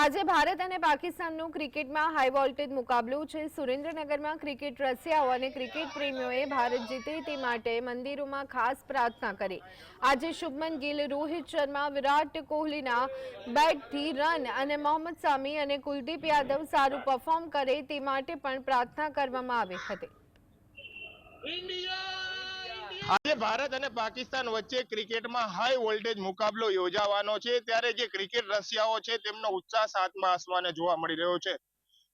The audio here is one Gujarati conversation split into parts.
આજે ભારત અને પાકિસ્તાનનું ક્રિકેટમાં હાઈ વોલ્ટેજ મુકાબલો છે. સુરેન્દ્રનગરમાં ક્રિકેટ રસિયાઓ અને ક્રિકેટ પ્રેમીઓએ ભારત જીતે તે માટે મંદિરોમાં ખાસ પ્રાર્થના કરી. આજે શુભમન ગિલ, રોહિત શર્મા, વિરાટ કોહલીના બેટથી રન અને મોહમ્મદ સામી અને કુલદીપ યાદવ સારું પરફોર્મ કરે તે માટે પણ પ્રાર્થના કરવામાં આવી હતી આજે ભારત અને પાકિસ્તાન વચ્ચે ક્રિકેટમાં હાઈ વોલ્ટેજ મુકાબલો યોજાવાનો છે. ત્યારે જે ક્રિકેટ રસિયાઓ છે, તેમનો ઉત્સાહ સાતમા આસમાને જોવા મળી રહ્યો છે.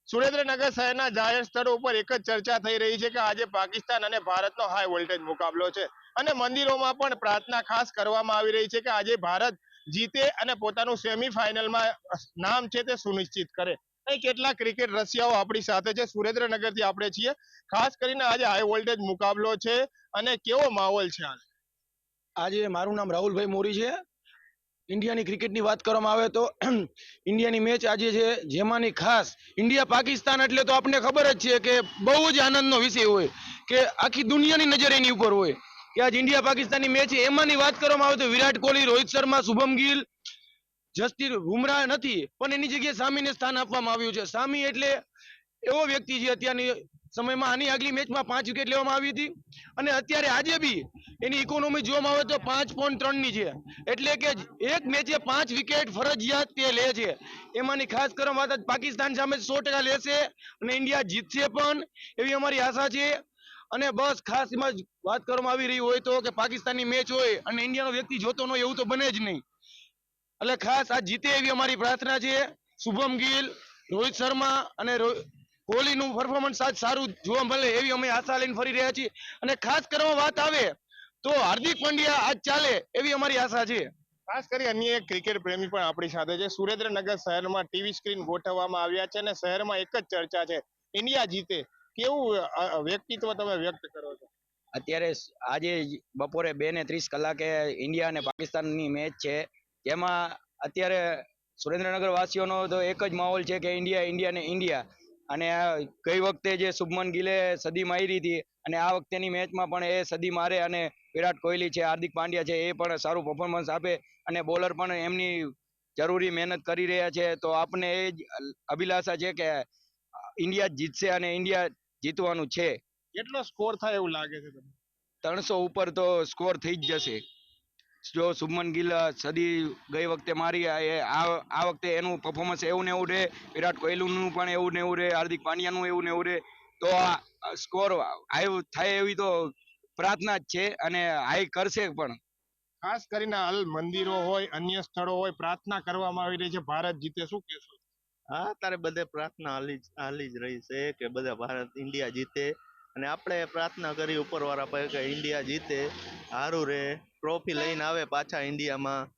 સુરેન્દ્રનગર શહેરના જાહેર સ્થળો ઉપર એક જ ચર્ચા થઈ રહી છે કે આજે પાકિસ્તાન અને ભારતનો હાઈ વોલ્ટેજ મુકાબલો છે. અને મંદિરોમાં પણ પ્રાર્થના ખાસ કરવામાં આવી રહી છે કે આજે ભારત જીતે અને પોતાનું સેમીફાઇનલમાં નામ છે તે સુનિશ્ચિત કરે. અહીં કેટલા ક્રિકેટ રસિયાઓ આપણી સાથે છે. સુરેન્દ્રનગરથી આપણે છીએ. ખાસ કરીને આજે હાઈ વોલ્ટેજ મુકાબલો છે. અને કેવો માહોલ છે આજે મારું નામ રાહુલભાઈ મોરી છે. ઇન્ડિયાની ક્રિકેટની વાત કરવામાં આવે તો ઇન્ડિયાની મેચ આજે છે જેમાંની ખાસ ઇન્ડિયા પાકિસ્તાન એટલે તો આપણને ખબર જ છે કે બહુ જ આનંદનો વિષય હોય કે આખી દુનિયાની નજર એની ઉપર હોય. કે આજ ઇન્ડિયા પાકિસ્તાનની મેચ છે એમાંની વાત કરવામાં આવે તો વિરાટ કોહલી, રોહિત શર્મા, શુભમ ગિલ જસપ્રીત બુમરાહ નથી. પણ એની જગ્યાએ સામીને સ્થાન આપવામાં આવ્યું છે. સામી એટલે એવો વ્યક્તિ છે અત્યારની સમયમાં આની આગલી મેચમાં પાંચ વિકેટ લેવામાં આવી હતી. અને અત્યારે આજે બી એની ઇકોનોમી જોવામાં આવે તો પાંચ પોઈન્ટ ત્રણની છે. એટલે કે એક મેચે પાંચ વિકેટ ફરજિયાત તે લે છે. એમાંની ખાસ કરવામાં વાત પાકિસ્તાન સામે સો ટકા લેશે અને ઇન્ડિયા જીતશે પણ, એવી અમારી આશા છે. અને બસ ખાસ એમાં વાત કરવામાં આવી રહી હોય તો કે પાકિસ્તાનની મેચ હોય અને ઇન્ડિયાનો વ્યક્તિ જોતો ન હોય એવું તો બને જ નહીં. એટલે ખાસ આ જીતે એવી અમારી પ્રાર્થના છે. શુભમ ગિલ, રોહિત શર્મા અને કોહલીનું પરફોર્મન્સ આજ સારું જોવા મળે એવી અમે આશા લઈને ફરી રહ્યા છીએ. અને ખાસ કરવા વાત આવે તો હાર્દિક પંડ્યા આજ ચાલે એવી અમારી આશા છે. ખાસ કરી અન્ય એક ક્રિકેટ પ્રેમી પણ આપણી સાથે છે. સુરેન્દ્રનગર શહેરમાં ટીવી સ્ક્રીન ગોઠવવામાં આવ્યા છે અને શહેરમાં એક જ ચર્ચા છે. ઇન્ડિયા જીતે. કેવું વ્યક્તિત્વ તમે વ્યક્ત કરો છો? અત્યારે આજે બપોરે બે ને ત્રીસ કલાકે ઇન્ડિયા અને પાકિસ્તાનની મેચ છે. જેમાં અત્યારે સુરેન્દ્રનગર વાસીઓનો તો એક જ માહોલ છે કે ઇન્ડિયા ઇન્ડિયા ને ઇન્ડિયા. અને ગઈ વખતે જે શુભમન ગિલે સદી મારી હતી અને આ વખતેની મેચમાં પણ એ સદી મારે અને વિરાટ કોહલી છે હાર્દિક પાંડ્યા છે એ પણ સારું પરફોર્મન્સ આપે અને બોલર પણ એમની જરૂરી મહેનત કરી રહ્યા છે. તો આપને એ જ અભિલાષા છે કે ઇન્ડિયા જ જીતશે અને ઇન્ડિયા જીતવાનું છે. કેટલો સ્કોર થાય એવું લાગે છે તમને? ત્રણસો ઉપર તો સ્કોર થઈ જ જશે. જો શુભમન ગિલ સદી ગઈ વખતે મારી આ વખતે એનું પરફોર્મન્સ એવું ને એવું રહે વિરાટ કોહલીનું પણ એવું ને એવું રહે હાર્દિક પાંડ્યાનું એવું ને એવું રહે તો આ સ્કોર હાઈ થાય એવી તો પ્રાર્થના જ છે અને હાઈ કરશે પણ. ખાસ કરીને હાલ મંદિરો હોય અન્ય સ્થળો હોય પ્રાર્થના કરવામાં આવી રહી છે. ભારત જીતે શું કહેશો? હા તારે બધે પ્રાર્થના હાલી જ હાલી જ રહી છે કે બધા ભારત ઇન્ડિયા જીતે. અને આપણે પ્રાર્થના કરી ઉપરવાળા પાસે કે ઇન્ડિયા જીતે સારું રહે ટ્રોફી લઈને આવે પાછા ઇન્ડિયામાં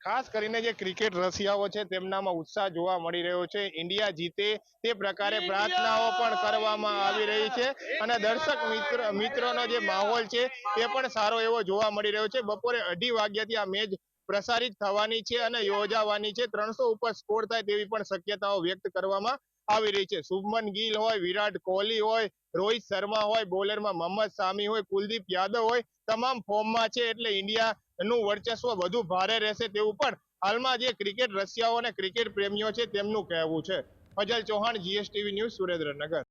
ખાસ કરીને જે ક્રિકેટ રસિયાઓ છે તેમનામાં ઉત્સાહ જોવા મળી રહ્યો છે. ઇન્ડિયા જીતે તે પ્રકારે પ્રાર્થનાઓ પણ કરવામાં આવી રહી છે. અને દર્શક મિત્ર મિત્રોનો જે માહોલ છે તે પણ સારો એવો જોવા મળી રહ્યો છે. બપોરે અઢી વાગ્યાથી આ મેચ પ્રસારિત થવાની છે અને યોજાવાની છે. ત્રણસો ઉપર સ્કોર થાય તેવી પણ શક્યતાઓ વ્યક્ત કરવામાં આવી રહી છે. શુભમન ગિલ હોય, વિરાટ કોહલી હોય, રોહિત શર્મા હોય, બોલરમાં મોહમ્મદ સામી હોય, કુલદીપ યાદવ હોય, તમામ ફોર્મમાં છે એટલે ઇન્ડિયાનું વર્ચસ્વ વધુ ભારે રહેશે તેવું પણ હાલમાં જે ક્રિકેટ રસિયાઓ અને ક્રિકેટ પ્રેમીઓ છે તેમનું કહેવું છે. Fazal Chauhan GSTV news Surendranagar.